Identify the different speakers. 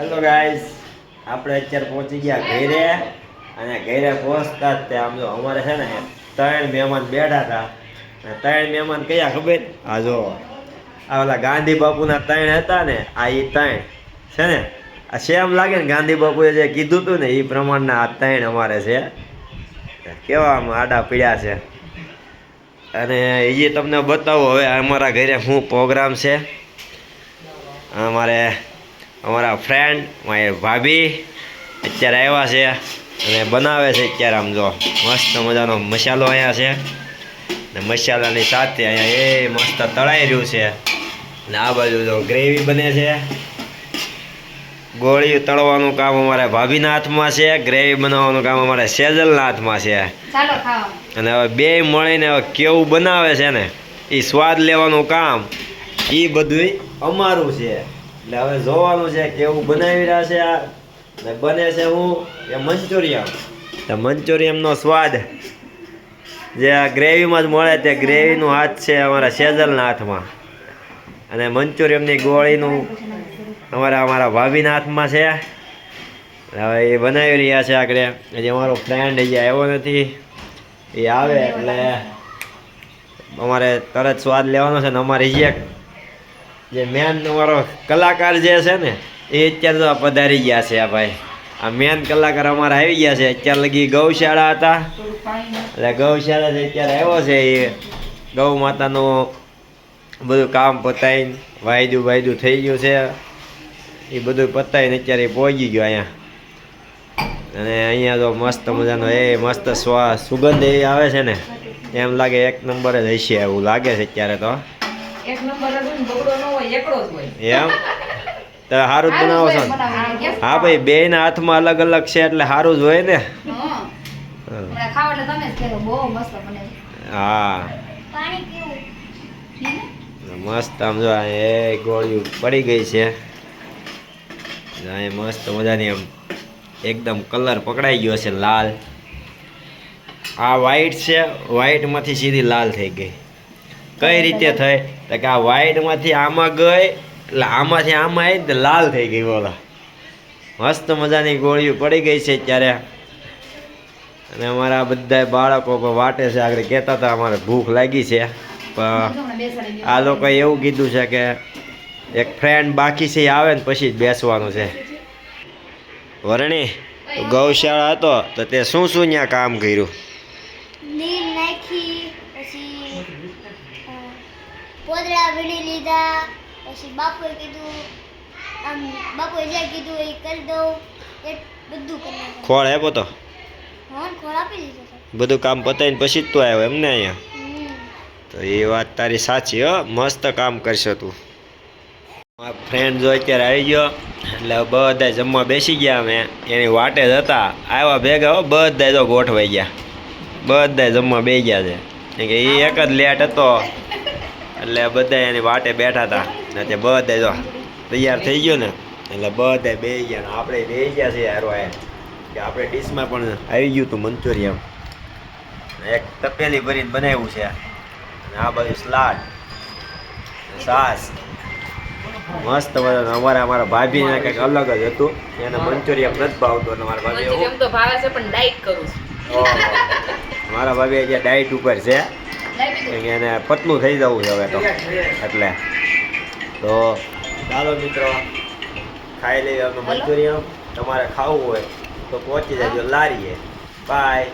Speaker 1: Hello guys આપણે અત્યારે પહોંચી ગયા ઘરે અને ઘરે પહોંચતા જ તે આમ જો અમારે છે ને ત્રણ મહેમાન બેઠા હતા. અને ત્રણ મહેમાન કયા ખબર? આ જો, આ ઓલા ગાંધી બાપુના ત્રણ હતા ને, આ એ ત્રણ. છે ને? આ સેમ લાગે ને ગાંધી બાપુએ જે કીધું હતું ને એ પ્રમાણના આ ત્રણ અમારે છે. કેવા આમ આડા પીડ્યા છે. અને એ તમને બતાવો, હવે અમારા ઘરે શું પ્રોગ્રામ છે. અમારે અમારા ફ્રેન્ડ મારી ભાભી અત્યારે આવ્યા છે અને બનાવે છે અત્યારે આમ જો મસ્ત મજાનો મસાલો અહીંયા છે. ને મસાલાની સાથે અહીંયા એ મસ્ત તળાઈ રહ્યું છે. ને આ બાજુ જો ગ્રેવી બને છે. ગોળી તળવાનું કામ અમારા ભાભીના હાથમાં છે. ગ્રેવી બનાવવાનું કામ અમારા સેજલના હાથમાં છે. અને હવે બે મળીને હવે કેવું બનાવે છે ને એ સ્વાદ લેવાનું કામ એ બધું અમારું છે. એટલે હવે જોવાનું છે કેવું બનાવી રહ્યા છે આ. ને બને છે હું એ મંચુરિયમ તો મંચુરિયમનો સ્વાદ જે આ ગ્રેવીમાં જ મળે તે ગ્રેવીનું હાથ છે અમારા સેજલના હાથમાં. અને મંચુરિયમની ગોળીનું અમારા અમારા ભાભીના હાથમાં છે. હવે એ બનાવી રહ્યા છે આગળ. હજી અમારો ફ્રેન્ડ હજી આવ્યો નથી. એ આવે એટલે અમારે તરત સ્વાદ લેવાનો છે ને અમારે હજી જે મેન અમારો કલાકાર જે છે ને, એ અત્યારે તો પધારી ગયા છે આ ભાઈ. આ મેન કલાકાર અમારા આવી ગયા છે. અત્યારે લગી ગૌશાળા હતા. એટલે ગૌશાળા જે અત્યારે આવ્યો છે એ ગૌ માતાનું બધું કામ પતાવીને વાયદું વાયદું થઈ ગયું છે. એ બધું પતાવીને અત્યારે પહોંચી ગયો અહીંયા. અને અહીંયા તો મસ્ત મજાનો એ મસ્ત સ્વા સુગંધ એવી આવે છે ને, એમ લાગે એક નંબર જ હશે એવું લાગે છે અત્યારે તો.
Speaker 2: એક નંબર હતું બગડો ન હોય એકડો જ હોય.
Speaker 1: એમ? તો સારું જ બનાવો છો ને? હા ભાઈ બેયના હાથમાં અલગ અલગ છે એટલે સારું જ હોય ને?
Speaker 2: હા. હમણાં ખાવ એટલે તમે જ કહેજો બહુ મસ્ત બને છે.
Speaker 1: હા.
Speaker 2: પાણી પીવું. પી ને?
Speaker 1: મસ્ત આમ જો એ ગોળીઓ પડી ગઈ છે. અહીં મસ્ત મજાની આમ એકદમ કલર પકડાઈ ગયો છે લાલ. આ વ્હાઈટ છે વ્હાઈટમાંથી સીધી લાલ થઈ ગઈ. કઈ રીતે થઈ? તો કે આ વ્હાઈટમાંથી આમાં ગઈ, એટલે આમાંથી આમાં આવી ને લાલ થઈ ગઈ બોલો. મસ્ત મજાની ગોળીઓ પડી ગઈ છે ત્યારે અને અમારા બધા બાળકો વાટે છે. આગળ કહેતા હતા, અમારે ભૂખ લાગી છે. પણ. આ લોકોએ એવું કીધું છે કે એક ફ્રેન્ડ બાકી છે આવે ને પછી જ બેસવાનું છે. વરણી, ગૌશાળા હતો, તો તે શું શું ત્યાં કામ કર્યું?
Speaker 3: પોદળા વીણી લીધા પછી બાપુએ કીધું આમ બાપુએ જે કીધું એ કરી દઉં એ બધું કરી
Speaker 1: ખોળ આપ્યો તો.
Speaker 3: હા ખોળ આપી દીધો
Speaker 1: બધું કામ પતાવીને પછી જ તું આવ્યો એમને અહીંયા? તો એ વાત તારી સાચી હો મસ્ત કામ કરશો તું. ફ્રેન્ડ જો અત્યારે આવી ગયો એટલે બધા જમવા બેસી ગયા અમે. એની વાટે જ હતા. આવ્યા ભેગા હો બધા તો ગોઠવાઈ ગયા. બધા જમવા બે ગયા છે. કે એ એક જ લેટ હતો. એટલે બધા એની વાટે બેઠા હતા. એટલે બધા જો તૈયાર થઈ ગયો ને એટલે બધા બે ગયા ને આપણે બે ગયા છે હારો આ કે આપણે ડીશમાં પણ આવી ગયું હતું મંચુરિયમ એક તપેલી ભરીને બનાવ્યું છે. અને આ બાજુ સલાડ સાસ. મસ્ત બધા અમારે અમારા ભાભીને કંઈક અલગ જ હતું. એને મંચુરિયમ નથી ભાવતું અને મારા ભાભી
Speaker 2: એમ તો ભાવે છે પણ ડાઈટ કરું છું.
Speaker 1: મારા ભાભી અહીંયા ડાયટ ઉપર છે.
Speaker 2: ડાયટ
Speaker 1: એને પતલું થઈ જવું છે હવે તો. એટલે. તો ચાલો મિત્રો ખાઈ લઈએ મંચુરિયમ તમારે ખાવું હોય તો પહોંચી જજો લારીએ. બાય.